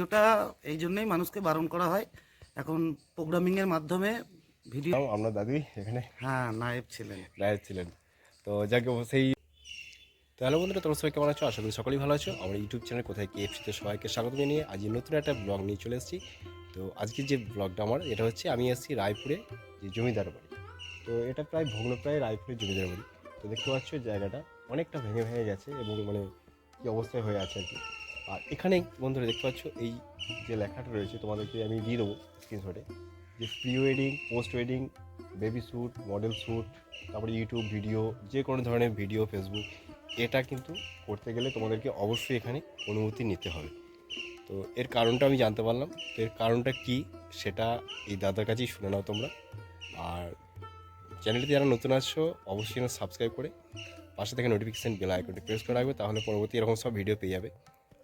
ভিডিওটা এই জন্যই মানুষকে বারণ করা হয়। এখন প্রোগ্রামিংয়ের মাধ্যমে ভিডিও আপনার দাদুই এখানে। হ্যাঁ নায়েব ছিলেন। নায়েব ছিলেন। তো যাকে সেই তো হ্যালো বন্ধুরা তোমরা সবাই কেমন আছো? আশা করি সকলেই ভালো আছো। আমার ইউটিউব চ্যানেল কোথায় কেএফসিতে সবাইকে স্বাগত জানিয়ে আজ নতুন একটা ব্লগ নিয়ে চলে এসেছি। তো আজকে যে ব্লগটা আমার এটা হচ্ছে আমি এসেছি রায়পুরে যে জমিদার বাড়ি। তো এটা প্রায় ভগ্নপ্রায় রায়পুরের জমিদার বাড়ি। তো দেখতে পাচ্ছ জায়গাটা অনেকটা ভেঙে ভেঙে গেছে এবং মানে কী অবস্থায় হয়ে আছে আর কি। আর এখানে বন্ধুরা দেখতে পাচ্ছ, এই যে লেখাটা রয়েছে, তোমাদেরকে আমি দিয়ে দেবো স্ক্রিনশটে যে pre wedding post wedding baby shoot model shoot তারপরে ইউটিউব ভিডিও যে কোনো ধরনের ভিডিও ফেসবুক এটা কিন্তু করতে গেলে তোমাদেরকে অবশ্যই এখানে অনুমতি নিতে হবে। তো এর কারণটা আমি জানতে পারলাম, তো এর কারণটা কি সেটা এই দাদার কাছেই শুনে নাও তোমরা। আর চ্যানেলটি যারা নতুন আসছো, অবশ্যই সাবস্ক্রাইব করে পাশে থেকে নোটিফিকেশান বেল আইকনটি প্রেস করে রাখবে, তাহলে পরবর্তী এরকম সব ভিডিও পেয়ে যাবে।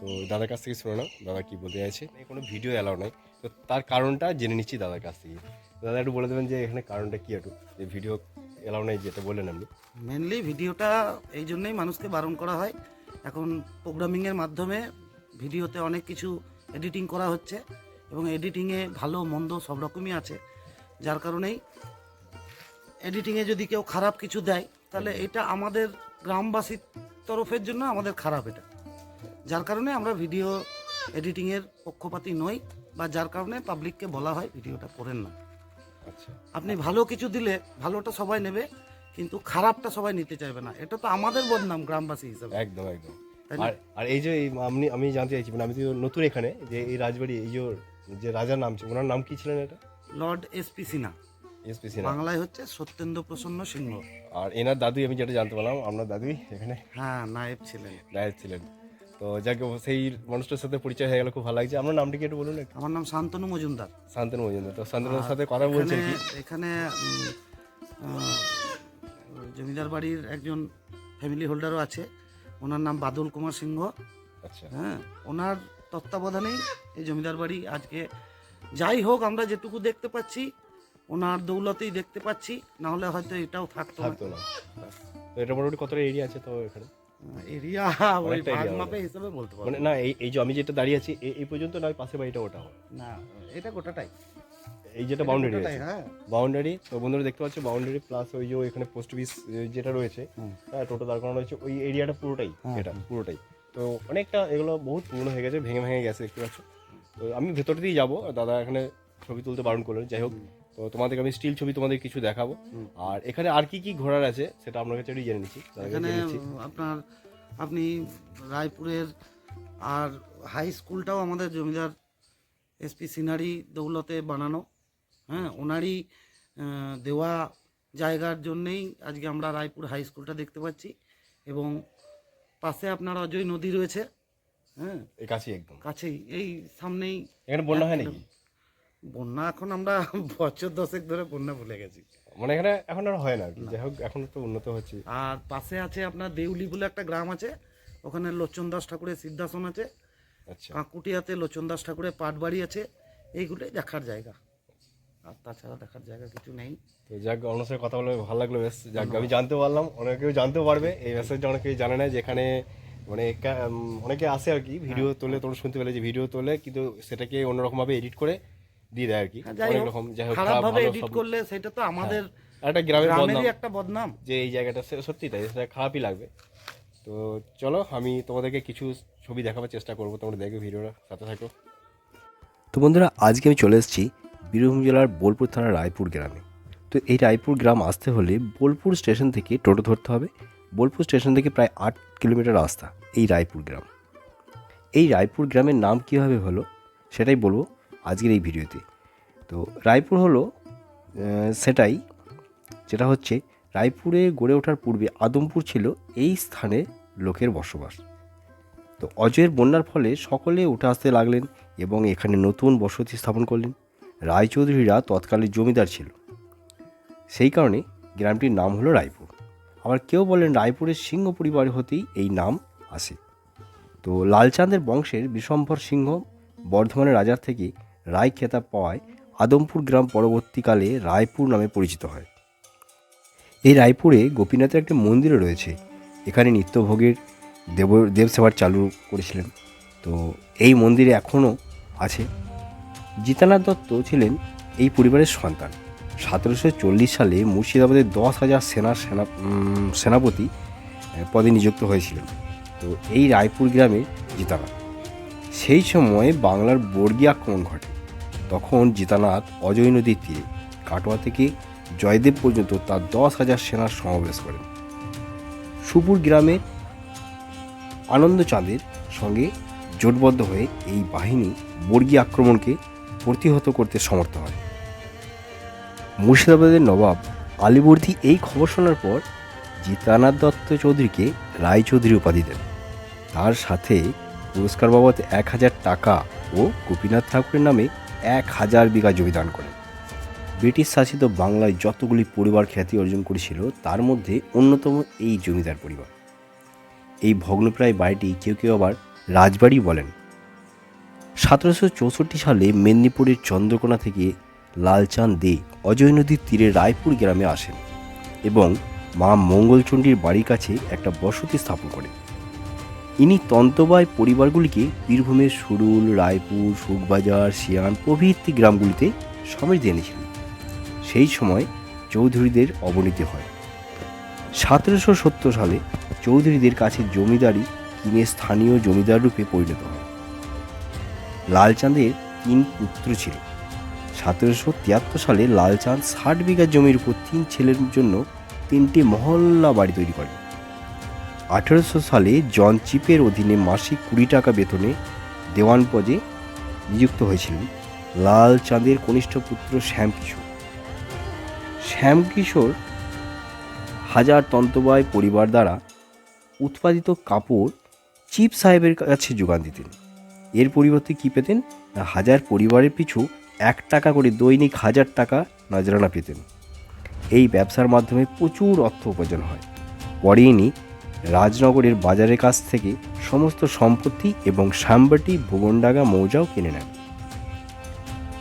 তো দাদার কাছ থেকে শুনে নাও দাদা কি বলতে চাইছে। কোনো ভিডিও অ্যালাউ নাই। তো তার কারণটা জেনে নিচ্ছি দাদার কাছ থেকে। দাদা একটু বলে দেবেন যে এখানে কারণটা কি একটু? যে ভিডিও অ্যালাউ নাই যেটা বললেন আপনি। মেনলি ভিডিওটা এই জন্যই মানুষকে বারণ করা হয়। এখন প্রোগ্রামিংয়ের মাধ্যমে ভিডিওতে অনেক কিছু এডিটিং করা হচ্ছে এবং এডিটিংয়ে ভালো মন্দ সব রকমই আছে। যার কারণেই এডিটিংয়ে যদি কেউ খারাপ কিছু দেয় তাহলে এটা আমাদের গ্রামবাসীর তরফের জন্য আমাদের খারাপ এটা। যার কারণে আমরা ভিডিও এডিটিংয়ের পক্ষপাতী নই বা যার কারণে পাবলিককে বলা হয় ভিডিওটা করেন না। আচ্ছা। আপনি ভালো কিছু দিলে ভালোটা সবাই নেবে কিন্তু খারাপটা সবাই নিতে চাইবে না। এটা তো আমাদের বদনাম গ্রামবাসী হিসাবে। একদম একদম। আর আর এই যে আপনি আমি জানতে চাইছি মানে আমি তো নতুন এখানে যে এই রাজবাড়ি এই যে রাজার নাম ছিল ওনার নাম কি ছিলেন এটা? লর্ড এসপি সিনহা এসপিসি না বাংলায় হচ্ছে সত্যেন্দ্র প্রসন্ন সিংহ। আর এনার দাদুই আমি যেটা জানতে পারলাম আপনার দাদুই এখানে? হ্যাঁ নায়েব ছিলেন। রায়ের ছিলেন। তো যাকে সেই মানুষটার সাথে পরিচয় হয়ে গেল খুব ভালো লাগছে। আপনার নামটা কি একটু বলুন আমার নাম শান্তনু মজুমদার। শান্তনু মজুমদার। তো শান্তনুর সাথে কথা বলছেন এখানে কি? এখানে জমিদার বাড়ির একজন ফ্যামিলি হোল্ডারও আছে। ওনার নাম বাদল কুমার সিংহ। আচ্ছা। হ্যাঁ ওনার তত্ত্বাবধানেই এই জমিদার বাড়ি আজকে। যাই হোক আমরা যেটুকু দেখতে পাচ্ছি ওনার দৌলতেই দেখতে পাচ্ছি। না হলে হয়তো এটাও থাকতো না। তো এটা মোটামুটি কতটা এরিয়া আছে তো এখানে? এরিয়া ওই ভাগ মাপে হিসাবে বলতে পারব। মানে না এই এই যে আমি যেটা দাঁড়িয়ে আছি এই- পর্যন্ত নয় পাশে বাড়িটা ওটা না এটা গোটাটাই। এই যেটা বাউন্ডারি আছে বাউন্ডারি তো বন্ধুরা দেখতে পাচ্ছ বাউন্ডারি প্লাস ওই যে এখানে পোস্ট অফিস যেটা রয়েছে হ্যাঁ টোটো দাঁড় করানো রয়েছে ওই এরিয়াটা পুরোটাই হ্যাঁ, এটা পুরোটাই। তো অনেকটা এগুলো বহুত পুরনো হয়ে গেছে ভেঙে ভেঙে গেছে দেখতে পাচ্ছ। তো আমি ভেতর দিয়েই যাব দাদা এখানে ছবি তুলতে বারণ করলেন যাই হোক তো তোমাদেরকে আমি স্টিল ছবি তোমাদের কিছু দেখাবো। আর এখানে আর কি কি ঘোরার আছে সেটা আপনার কাছে জেনে নিচ্ছি। এখানে আপনার আপনি রায়পুরের আর হাই স্কুলটাও আমাদের জমিদার এসপি সিনারি দৌলতে বানানো। হ্যাঁ ওনারই দেওয়া জায়গার জন্যেই আজকে আমরা রায়পুর হাই স্কুলটা দেখতে পাচ্ছি। এবং পাশে আপনার অজয় নদী রয়েছে। হ্যাঁ এই কাছেই একদম। কাছেই এই সামনেই এখানে বন্যা হয় নাকি? বন্যা এখন আমরা বছর দশেক ধরে বন্যা ভুলে গেছি। মানে এখানে এখন আর হয় না। কি যাই হোক এখন তো উন্নত হচ্ছে। আর পাশে আছে আপনার দেউলি বলে একটা গ্রাম আছে। ওখানে লোচন দাস ঠাকুরের সিদ্ধাসন আছে। আচ্ছা। কাঁকুটিয়াতে লোচন দাস ঠাকুরের পাট বাড়ি আছে। এইগুলোই দেখার জায়গা। আর তাছাড়া দেখার জায়গা কিছু নেই। তো যাক আপনার সাথে কথা বলে ভালো লাগল বেশ। যাক আমি জানতে পারলাম অনেকেও জানতেও পারবে। এই মেসেজটা অনেকেই জানে না যেখানে মানে অনেকে আসে আর কি ভিডিও তোলে তোমরা শুনতে পেলে যে ভিডিও তোলে কিন্তু সেটাকে অন্যরকমভাবে এডিট করে দিয়ে দেয় আর কি হ্যাঁ, অনেক রকম যাই হোক খারাপ ভাবে এডিট হ্যাঁ। করলে সেটা তো আমাদের একটা গ্রামের বদনাম। একটা বদনাম। যে এই জায়গাটা সে- সত্যি তাই সেটা খারাপই লাগবে। তো চলো আমি তোমাদেরকে কিছু ছবি দেখাবার চেষ্টা করব তোমরা দেখবে ভিডিওটা সাথে থাকো। তো বন্ধুরা আজকে আমি চলে এসেছি বীরভূম জেলার বোলপুর থানার রায়পুর গ্রামে। তো এই রায়পুর গ্রাম আসতে হলে বোলপুর স্টেশন থেকে টোটো ধরতে হবে। বোলপুর স্টেশন থেকে প্রায় আট কিলোমিটার রাস্তা এই রায়পুর গ্রাম। এই রায়পুর গ্রামের নাম কীভাবে হলো সেটাই বলব। আজকের এই ভিডিওতে। তো রায়পুর হলো সেটাই, যেটা হচ্ছে, রায়পুরে গড়ে ওঠার পূর্বে আদমপুর ছিল এই স্থানে লোকের বসবাস। তো অজয়ের বন্যার ফলে সকলে উঠে আসতে লাগলেন এবং এখানে নতুন বসতি স্থাপন করলেন। রায়চৌধুরীরা তৎকালীন জমিদার ছিল। সেই কারণে গ্রামটির নাম হলো রায়পুর। আবার কেউ বলেন রায়পুরের সিংহ পরিবার হতেই এই নাম আসে। তো লালচাঁদের বংশের বিশম্ভর সিংহ বর্ধমানের রাজার থেকে রায় খেতাব পাওয়ায় আদমপুর গ্রাম পরবর্তীকালে রায়পুর নামে পরিচিত হয়। এই রায়পুরে গোপীনাথের একটি মন্দিরও রয়েছে। এখানে নিত্যভোগের দেব, দেবসেবার চালু করেছিলেন। তো এই মন্দিরে এখনও আছে। জিতানাথ দত্ত ছিলেন এই পরিবারের সন্তান। সতেরোশো চল্লিশ সালে মুর্শিদাবাদের দশ হাজার সেনা সেনা সেনাপতি পদে নিযুক্ত হয়েছিলেন। তো এই রায়পুর গ্রামে জিতানাথ সেই সময় বাংলার বর্গী আক্রমণ ঘটে। তখন জিতানাথ, অজয় নদীর তীরে, কাটোয়া থেকে জয়দেব পর্যন্ত তার দশ হাজার সেনার সমাবেশ করেন। সুপুর গ্রামের আনন্দচাঁদের সঙ্গে জোটবদ্ধ হয়ে এই বাহিনী বর্গী আক্রমণকে প্রতিহত করতে সমর্থ হয়। মুর্শিদাবাদের নবাব আলীবর্দী এই খবর শোনার পর জিতানাথ দত্ত চৌধুরীকে রায়চৌধুরী উপাধি দেন। তার সাথে পুরস্কার বাবদ এক হাজার টাকা ও গোপীনাথ ঠাকুরের নামে এক হাজার বিঘা জমি দান করেন। ব্রিটিশ শাসিত বাংলায় যতগুলি পরিবার খ্যাতি অর্জন করেছিল, তার মধ্যে অন্যতম এই জমিদার পরিবার। এই ভগ্নপ্রায় বাড়িটি কেউ কেউ আবার রাজবাড়ি বলেন। সতেরোশো চৌষট্টি সালে মেদিনীপুরের চন্দ্রকোনা থেকে লালচাঁদ দে অজয় নদীর তীরে রায়পুর গ্রামে আসেন এবং মা মঙ্গলচণ্ডীর বাড়ির কাছে একটা বসতি স্থাপন করেন। ইনি তন্তবায় পরিবারগুলিকে বীরভূমের সুরুল, রায়পুর সুখবাজার শিয়ান প্রভৃতি গ্রামগুলিতে সমৃদ্ধি এনেছিলেন। সেই সময় চৌধুরীদের অবনতি হয়। সতেরোশো সত্তর সালে চৌধুরীদের কাছে জমিদারি কিনে স্থানীয় জমিদার রূপে পরিণত হয়। লালচাঁদের তিন পুত্র ছিল। সতেরোশো তিয়াত্তর সালে লালচাঁদ ষাট বিঘা জমির উপর তিন ছেলের জন্য তিনটি মহল্লা বাড়ি তৈরি করেন। আঠেরোশো সালে জন চিপের অধীনে মাসিক কুড়ি টাকা বেতনে দেওয়ান পদে নিযুক্ত হয়েছিলেন লাল চাঁদের কনিষ্ঠ পুত্র শ্যামকিশোর। শ্যামকিশোর হাজার তন্তবায় পরিবার দ্বারা উৎপাদিত কাপড় চিপ সাহেবের কাছে যোগান দিতেন। এর পরিবর্তে কী পেতেন? না, হাজার পরিবারের পিছু এক টাকা করে দৈনিক হাজার টাকা নজরানা পেতেন। এই ব্যবসার মাধ্যমে প্রচুর অর্থ উপার্জন হয়। পরে ইনি রাজনগরের বাজারের কাছ থেকে সমস্ত সম্পত্তি এবং শ্যামবাটি ভুবনডাঙ্গা মৌজাও কিনে নেন।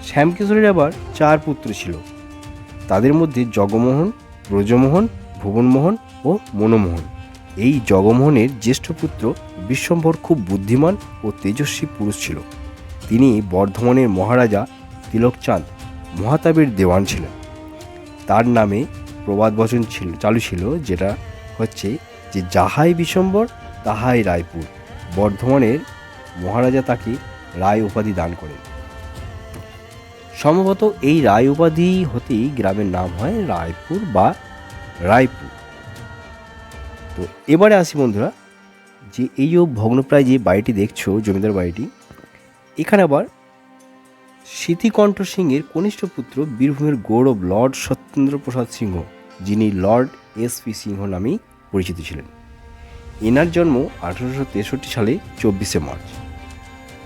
শ্যামকিশোরের আবার চার পুত্র ছিল। তাদের মধ্যে জগমোহন, ব্রজমোহন, ভুবনমোহন ও মনমোহন। এই জগমোহনের জ্যেষ্ঠ পুত্র বিশ্বম্ভর খুব বুদ্ধিমান ও তেজস্বী পুরুষ ছিল। তিনি বর্ধমানের মহারাজা তিলকচাঁদ মহাতাবের দেওয়ান ছিলেন। তার নামে প্রবাদ বচন ছিল, চালু ছিল, যেটা হচ্ছে যে যাহাই বিশ্বম্বর তাহাই রায়পুর। বর্ধমানের মহারাজা তাকে রায় উপাধি দান করেন। সম্ভবত এই রায় উপাধি হতেই গ্রামের নাম হয় রায়পুর বা রায়পুর। তো এবারে আসি বন্ধুরা, যে এই ভগ্নপ্রায় যে বাড়িটি দেখছ, জমিদার বাড়িটি, এখানে আবার স্মৃতিকণ্ঠ সিংয়ের কনিষ্ঠ পুত্র বীরভূমের গৌরব লর্ড সত্যেন্দ্র প্রসাদ সিংহ, যিনি লর্ড এস পি সিংহ নামেই পরিচিত ছিলেন। এনার জন্ম আঠারোশো তেষট্টি সালে চব্বিশে মার্চ।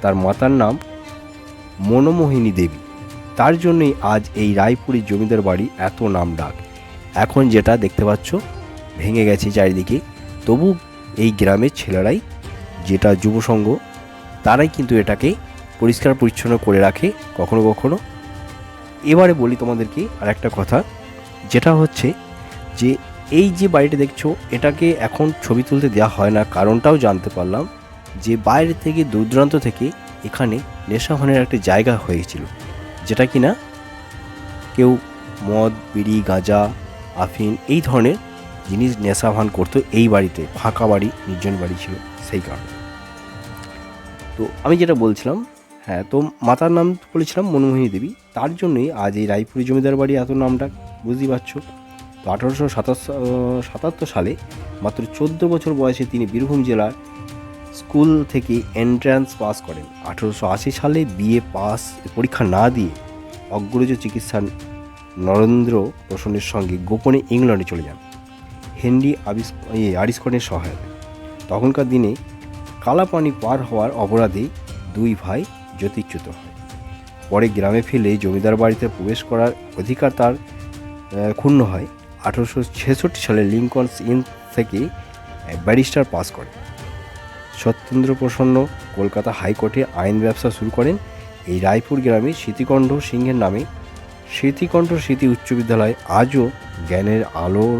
তার মাতার নাম মনোমোহিনী দেবী। তার জন্যই আজ এই রায়পুরের জমিদার বাড়ি এত নাম ডাক। এখন যেটা দেখতে পাচ্ছ, ভেঙে গেছে চারিদিকে। তবু এই গ্রামের ছেলেরাই যেটা যুব সংঘ তারাই কিন্তু এটাকে পরিষ্কার পরিচ্ছন্ন করে রাখে কখনো কখনো। এবারে বলি তোমাদেরকে আর একটা কথা, যেটা হচ্ছে যে এই যে বাড়িটা দেখছ, এটাকে এখন ছবি তুলতে দেওয়া হয় না, কারণটাও জানতে পারলাম যে বাইরে থেকে দূর দূরান্ত থেকে এখানে নেশাভানের একটা জায়গা হয়েছিল, যেটা কি না কেউ মদ, বিড়ি, গাঁজা আফিন এই ধরনের জিনিস নেশাভান করতো এই বাড়িতে, ফাঁকা বাড়ি, নির্জন বাড়ি ছিল সেই কারণে। তো আমি যেটা বলছিলাম হ্যাঁ তো মাতার নাম বলেছিলাম মনমোহিনী দেবী, তার জন্যই আজ এই রায়পুরি জমিদার বাড়ি এত নামটা বুঝতেই পারছ? আঠারোশো সাতাত্তর সালে মাত্র চোদ্দ বছর বয়সে তিনি বীরভূম জেলার স্কুল থেকে এন্ট্রান্স পাস করেন। আঠারোশো আশি সালে বিএ পাস পরীক্ষা না দিয়ে অগ্রজ চিকিৎসা নরেন্দ্র প্রসন্নের সঙ্গে গোপনে ইংল্যান্ডে চলে যান। হেনরি আবিস ইয়ে, আরিস্কনের সহায়তায়। তখনকার দিনে কালাপানি পার হওয়ার অপরাধে দুই ভাই জ্যোতিচ্যুত হয়। পরে গ্রামে ফেলে জমিদার বাড়িতে প্রবেশ করার অধিকার তার ক্ষুণ্ণ হয়। আঠারোশো ছেষট্টি সালে লিঙ্কনস ইন থেকে ব্যারিস্টার পাস করেন। সত্যেন্দ্র প্রসন্ন কলকাতা হাইকোর্টে আইন ব্যবসা শুরু করেন। এই রায়পুর গ্রামে স্মৃতিকণ্ঠ সিংহের নামে। স্মৃতিকণ্ঠ স্মৃতি উচ্চ বিদ্যালয় আজও জ্ঞানের আলোর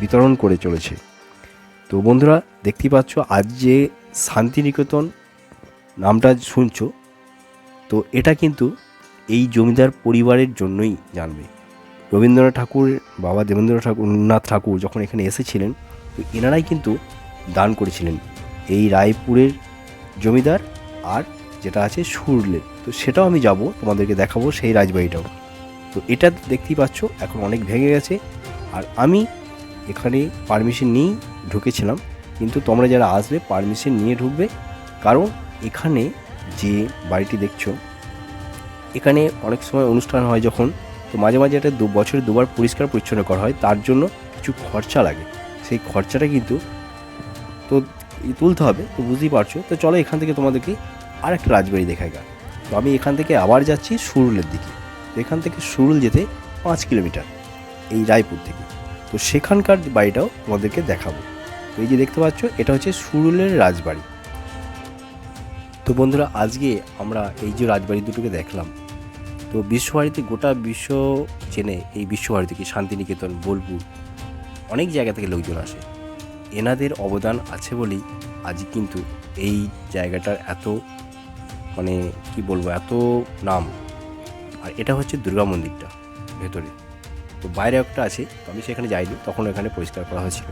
বিতরণ করে চলেছে। তো বন্ধুরা দেখতে পাচ্ছ, আজ যে শান্তিনিকেতন নামটা শুনছো, তো এটা কিন্তু এই জমিদার পরিবারের জন্যই জানবে। রবীন্দ্রনাথ ঠাকুর, বাবা দেবেন্দ্র ঠাকুর নাথ ঠাকুর যখন এখানে এসেছিলেন, তো এনারাই কিন্তু দান করেছিলেন এই রায়পুরের জমিদার আর যেটা আছে সুরলের তো সেটাও আমি যাব, তোমাদেরকে দেখাবো সেই রাজবাড়িটাও। তো এটা দেখতেই পাচ্ছ, এখন অনেক ভেঙে গেছে। আর আমি এখানে পারমিশন নিয়েই ঢুকেছিলাম, কিন্তু তোমরা যারা আসবে, পারমিশন নিয়ে ঢুকবে। কারণ এখানে যে বাড়িটি দেখছ, এখানে অনেক সময় অনুষ্ঠান হয় যখন তো মাঝে মাঝে এটা দু বছরে দুবার পরিষ্কার পরিচ্ছন্ন করা হয়, তার জন্য কিছু খরচা লাগে। সেই খরচাটা কিন্তু তো তুলতে হবে, তো বুঝতেই পারছ। তো চলো এখান থেকে তোমাদেরকে আর একটা রাজবাড়ি দেখায় গা। তো আমি এখান থেকে আবার যাচ্ছি সুরুলের দিকে। তো এখান থেকে সুরুল যেতে পাঁচ কিলোমিটার এই রায়পুর থেকে। তো সেখানকার বাড়িটাও তোমাদেরকে দেখাবো। তো এই যে দেখতে পাচ্ছ, এটা হচ্ছে সুরুলের রাজবাড়ি। তো বন্ধুরা, আজকে আমরা এই যে রাজবাড়ি দুটোকে দেখলাম তো বিশ্বভারতী, গোটা বিশ্ব চেনে এই বিশ্বভারতীকে শান্তিনিকেতন, বোলপুর, অনেক জায়গা থেকে লোকজন আসে। এনাদের অবদান আছে বলেই আজ কিন্তু এই জায়গাটার এত মানে কি বলব, এত নাম। আর এটা হচ্ছে দুর্গা মন্দিরটা ভেতরে। তো বাইরে একটা আছে, তো আমি সেখানে যাইনি, তখন এখানে পরিষ্কার করা হয়েছিল।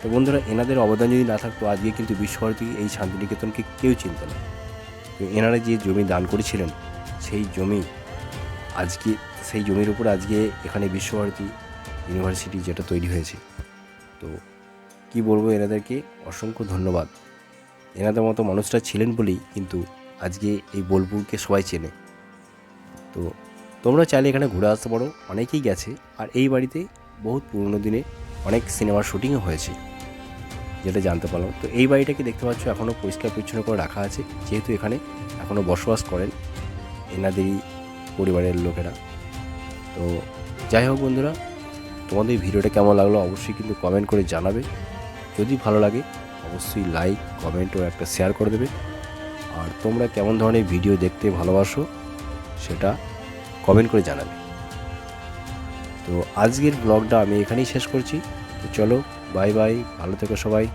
তো বন্ধুরা, এনাদের অবদান যদি না থাকতো, আজকে কিন্তু বিশ্বভারতী এই শান্তিনিকেতনকে কেউ চিনত না। তো এনারা যে জমি দান করেছিলেন, সেই জমি আজকে, সেই জমির উপর আজকে এখানে বিশ্বভারতী ইউনিভার্সিটি যেটা তৈরি হয়েছে। তো কি বলব, এনাদেরকে অসংখ্য ধন্যবাদ। এনাদের মতো মানুষরা ছিলেন বলেই কিন্তু আজকে এই বোলপুরকে সবাই চেনে। তো তোমরা চাইলে এখানে ঘুরে আসতে পারো, অনেকেই গেছে, আর এই বাড়িতে বহুত পুরনো দিনে অনেক সিনেমার শুটিংও হয়েছে, যেটা জানতে পারলাম। তো এই বাড়িটাকে দেখতে পাচ্ছ এখনও পরিষ্কার পরিচ্ছন্ন করে রাখা আছে, যেহেতু এখানে এখনও বসবাস করেন। এনাদেরই পরিবারের লোকেরা। তো যাই হোক বন্ধুরা, তোমাদের ভিডিওটা কেমন লাগল অবশ্যই কিন্তু কমেন্ট করে জানাবে। যদি ভালো লাগে, অবশ্যই লাইক কমেন্ট ও একটা শেয়ার করে দেবে। আর তোমরা কেমন ধরনের ভিডিও দেখতে ভালোবাসো, সেটা কমেন্ট করে জানাবে। তো আজকের ব্লগটা আমি এখানেই শেষ করছি। তো চলো বাই বাই ভালো থেকো সবাই।